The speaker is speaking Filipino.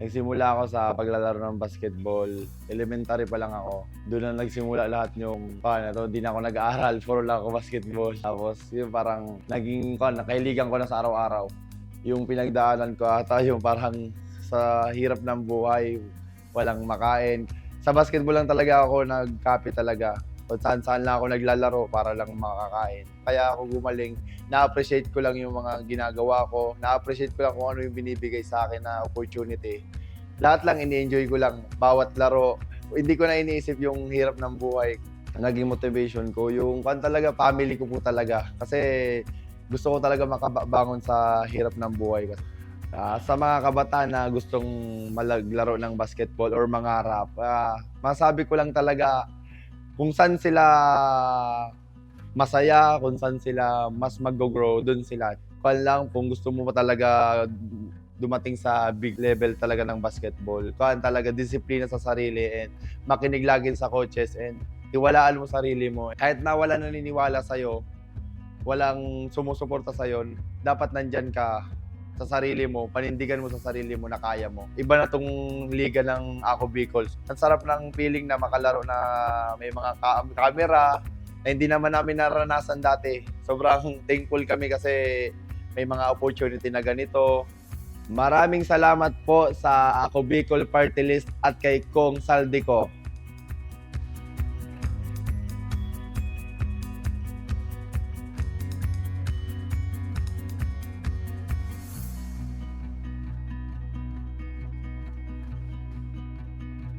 Nagsimula ako sa paglalaro ng basketball. Elementary pa lang ako. Doon na nagsimula lahat yung, paano to, di na ako nag-aaral, puro lang ako basketball. Tapos, yun parang naging, kan, nakailigan ko na sa araw-araw. Yung pinagdaanan ko ata, yung parang sa hirap ng buhay, walang makain. Sa basketball lang talaga ako nagkapi talaga. Kung saan-saan lang ako naglalaro para lang makakain. Kaya ako gumaling. Na-appreciate ko lang yung mga ginagawa ko. Na-appreciate ko lang kung ano yung binibigay sa akin na opportunity. Lahat lang ini-enjoy ko lang. Bawat laro. Hindi ko na iniisip yung hirap ng buhay. Naging motivation ko. Yung kan talaga, family ko po talaga. Kasi gusto ko talaga makabangon sa hirap ng buhay. Ah, sa mga kabataan na gustong malaglaro ng basketball or mangarap, ah, masabi ko lang talaga kung saan sila masaya, kung saan sila mas mag-grow, dun sila. Kung lang, kung gusto mo talaga dumating sa big level talaga ng basketball, kung talaga disiplina sa sarili and makinig lagi sa coaches and iwalaan mo sarili mo. Kahit na wala naniniwala sa'yo, walang sumusuporta sa'yo, dapat nandyan ka sa sarili mo, panindigan mo sa sarili mo na kaya mo. Iba na tong liga ng Ako Bicols. Ang sarap ng feeling na makalaro na may mga ka- camera na hindi naman namin naranasan dati. Sobrang thankful kami kasi may mga opportunity na ganito. Maraming salamat po sa Ako Bicol Party List at kay Kong Saldico.